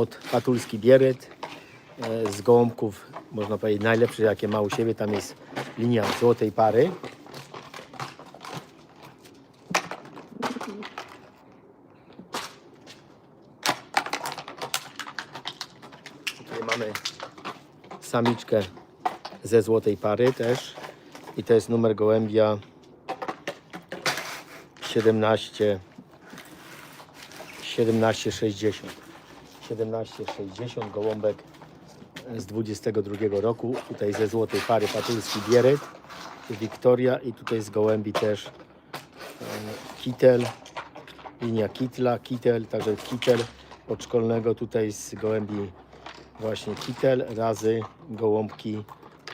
od Patulski Bieryt. E, Z gołąbków, można powiedzieć, najlepszy jakie ma u siebie. Tam jest linia złotej pary. Tutaj mamy samiczkę ze złotej pary też. I to jest numer gołębia 17 1760. 1760 gołąbek z 22 roku. Tutaj ze złotej pary Patulski Bieryt, Wiktoria i tutaj z gołębi też e, Kitel, linia Kitla, Kitel, także Kitel od szkolnego tutaj z gołębi właśnie Kitel razy gołąbki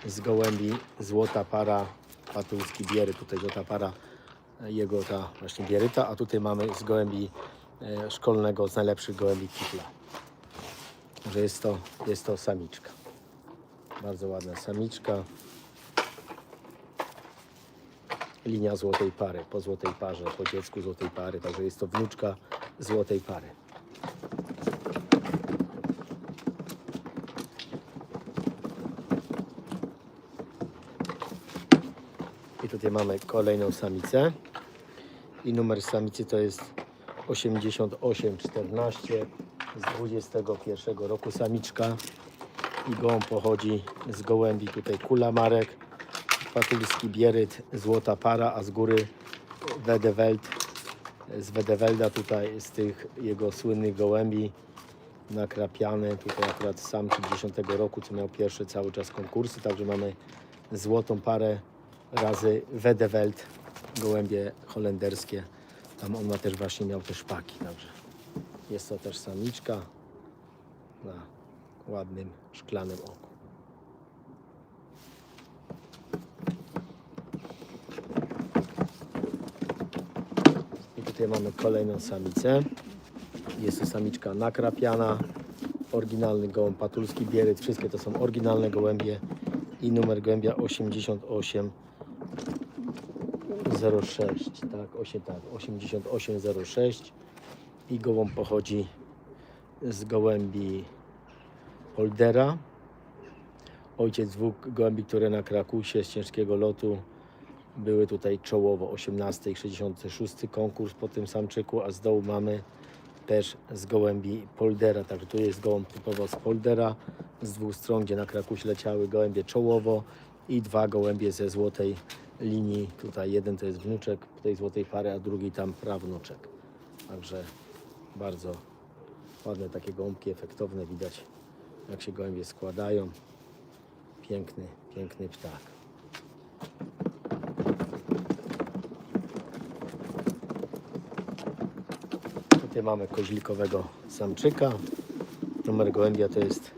z gołębi złota para Patulski Biery, tutaj złota para e, jego ta właśnie Bieryta, a tutaj mamy z gołębi e, szkolnego z najlepszych gołębi Kitla. Że jest to, jest to samiczka. Bardzo ładna samiczka. Linia złotej pary, po złotej parze, po dziecku złotej pary, także jest to wnuczka złotej pary. I tutaj mamy kolejną samicę. I numer samicy to jest 8814 z 21 roku samiczka. I gołąb pochodzi z gołębi. Tutaj kula marek, patulski bieryt, złota para, a z góry Wedeweld, z Wedevelda tutaj z tych jego słynnych gołębi nakrapiany, tutaj akurat samki 10 roku, co miał pierwsze cały czas konkursy, także mamy złotą parę razy Wedeweld, gołębie holenderskie. Tam on ma też właśnie miał te szpaki, także jest to też samiczka na ładnym szklanym oku. I tutaj mamy kolejną samicę. Jest to samiczka nakrapiana, oryginalny gołąb patulski bieryt. Wszystkie to są oryginalne gołębie i numer gołębia 88 06, tak, 8, tak, 8806 i gołąb pochodzi z gołębi Holdera. Ojciec dwóch gołębi, które na Krakusie z ciężkiego lotu były tutaj czołowo 18 i 66 konkurs po tym samczyku, a z dołu mamy też z gołębi Poldera, także tu jest gołąb typowo z Poldera, z dwóch stron, gdzie na Krakuś leciały gołębie czołowo i dwa gołębie ze złotej linii. Tutaj jeden to jest wnuczek tej złotej pary, a drugi tam prawnuczek. Także bardzo ładne takie gołąbki, efektowne, widać jak się gołębie składają. Piękny, piękny ptak. Tutaj mamy koźlikowego samczyka. Numer gołębia to jest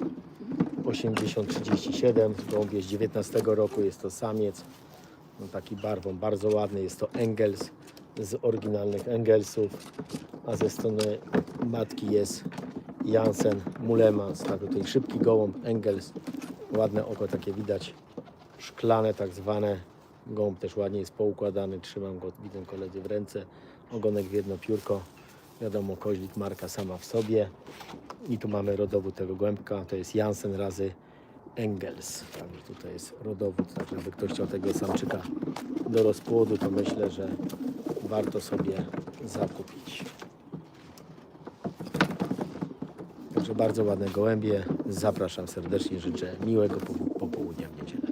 8037. Gołąbie z 19 roku. Jest to samiec. No, taki barwą bardzo ładny. Jest to Engels z oryginalnych Engelsów. A ze strony matki jest Jansen Mulemans. Tak, tutaj szybki gołąb Engels. Ładne oko takie widać. Szklane tak zwane. Gołąb też ładnie jest poukładany. Trzymam go, widzę koledzy w ręce. Ogonek w jedno piórko. Wiadomo, koźlik marka sama w sobie. I tu mamy rodowód tego głębka. To jest Jansen razy Engels. Także tutaj jest rodowód. Także jakby ktoś chciał tego samczyka do rozpłodu, to myślę, że warto sobie zakupić. Także bardzo ładne gołębie. Zapraszam serdecznie. Życzę miłego popołudnia w niedzielę.